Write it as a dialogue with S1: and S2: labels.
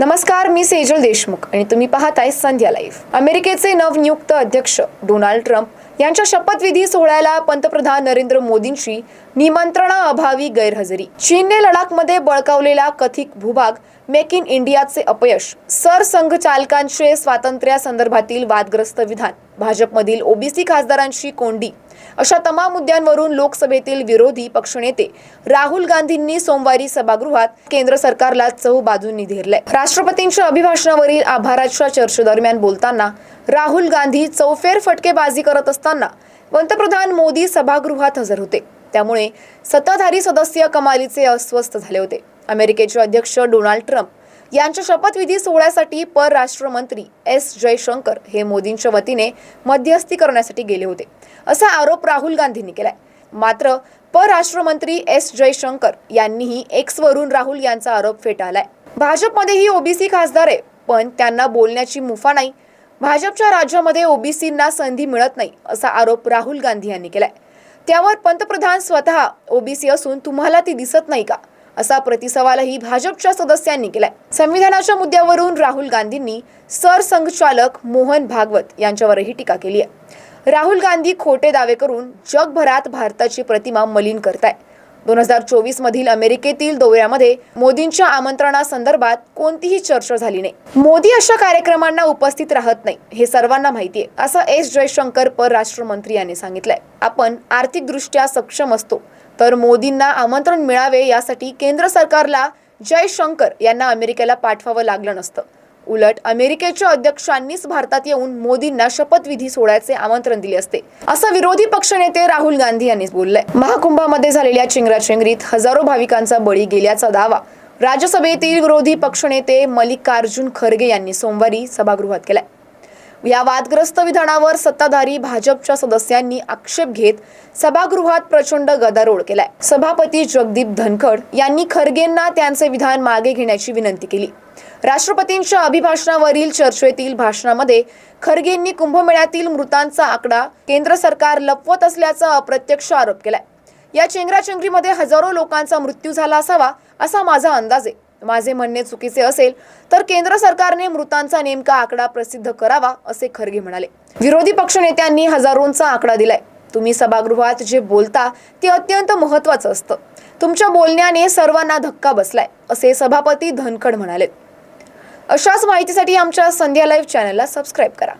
S1: नमस्कार मी सेजल देशमुख आणि तुम्ही पाहताय संध्या लाईव्ह. अमेरिकेचे नवनियुक्त अध्यक्ष डोनाल्ड ट्रम्प यांच्या शपथविधी सोहळ्याला पंतप्रधान नरेंद्र मोदींची निमंत्रणाअभावी गैरहजेरी. चीनने लडाखमध्ये बळकावलेला कथित भूभाग मेक इन इंडियाचे अपयश सरसंघचालकांचे स्वातंत्र्यासंदर्भातील वादग्रस्त विधान भाजपमधील ओबीसी खासदारांची कोंडी अशा तमाम मुद्द्यांवरून लोकसभेतील विरोधी पक्षनेते राहुल गांधींनी सोमवारी सभागृहात केंद्र सरकारला चहू बाजूंनी धेरलंय राष्ट्रपतींच्या अभिभाषणावरील आभाराच्या चर्चेदरम्यान बोलताना राहुल गांधी चौफेर फटकेबाजी करत असताना पंतप्रधान मोदी सभागृहात हजर होते. त्यामुळे सत्ताधारी सदस्य कमालीचे अस्वस्थ झाले होते. अमेरिकेचे अध्यक्ष डोनाल्ड ट्रम्प यांच्या शपथविधी सोहळ्यासाठी परराष्ट्र मंत्री एस जयशंकर हे मोदींच्या वतीने मध्यस्थी करण्यासाठी गेले होते. असा आरोप राहुल गांधींनी केलाय. मात्र परराष्ट्र मंत्री एस जयशंकर यांनीही एक्सवरून राहुल यांचा आरोप फेटाळलाय. भाजपमध्येही ओबीसी खासदार आहे पण त्यांना बोलण्याची मुफा नाही. भाजपच्या राज्यामध्ये ओबीसींना संधी मिळत नाही असा आरोप राहुल गांधी यांनी केलाय. त्यावर पंतप्रधान स्वतः ओबीसी असून तुम्हाला ती दिसत नाही का? असा प्रतिसवालही भाजपच्या सदस्यांनी केलाय. संविधानाच्या मुद्द्यावरून राहुल गांधींनी सरसंघचालक मोहन भागवत यांच्यावरही टीका केली आहे. राहुल गांधी खोटे दावे करून जगभरात भारताची प्रतिमा मलिन करताय. दोन हजार चोवीस मधील अमेरिकेतील दौऱ्यामध्ये मोदींच्या आमंत्रणासंदर्भात कोणतीही चर्चा झाली नाही. मोदी अशा कार्यक्रमांना उपस्थित राहत नाही हे सर्वांना माहिती आहे असं एस जयशंकर परराष्ट्र मंत्री यांनी सांगितलंय. आपण आर्थिकदृष्ट्या सक्षम असतो तर मोदींना आमंत्रण मिळावे यासाठी केंद्र सरकारला जयशंकर यांना अमेरिकेला पाठवावं लागलं नसतं. उलट अमेरिकेच्या अध्यक्षांनीच भारतात येऊन मोदींना शपथविधी सोडायचे आमंत्रण दिले असते. असं विरोधी पक्षनेते राहुल गांधी यांनी बोललंय. महाकुंभामध्ये झालेल्या चिंगराचिंगरीत हजारो भाविकांचा बळी गेल्याचा दावा राज्यसभेतील विरोधी पक्षनेते मल्लिकार्जुन खरगे यांनी सोमवारी सभागृहात केलाय. या वादग्रस्त विधानावर सत्ताधारी भाजपच्या सदस्यांनी आक्षेप घेत सभागृहात प्रचंड गदारोळ केलाय. सभापती जगदीप धनखड यांनी खरगेंना त्यांचे विधान मागे घेण्याची विनंती केली. राष्ट्रपतींच्या अभिभाषणावरील चर्चेतील भाषणामध्ये खरगेंनी कुंभमेळ्यातील मृतांचा आकडा केंद्र सरकार लपवत असल्याचा अप्रत्यक्ष आरोप केलाय. या चेंगराचेंगरीमध्ये हजारो लोकांचा मृत्यू झाला असावा असा माझा अंदाज आहे. माझे म्हणणे चुकीचे असेल तर केंद्र सरकारने मृतांचा नेमका आकडा प्रसिद्ध करावा असे खरगे म्हणाले. विरोधी पक्षनेत्यांनी हजारोंचा आकडा दिलाय. तुम्ही सभागृहात जे बोलता ते अत्यंत महत्वाचं असतं. तुमच्या बोलण्याने सर्वांना धक्का बसलाय असे सभापती धनखड म्हणाले अशाच माहितीसाठी आमच्या संध्या लाईव्ह चॅनलला सबस्क्राईब करा.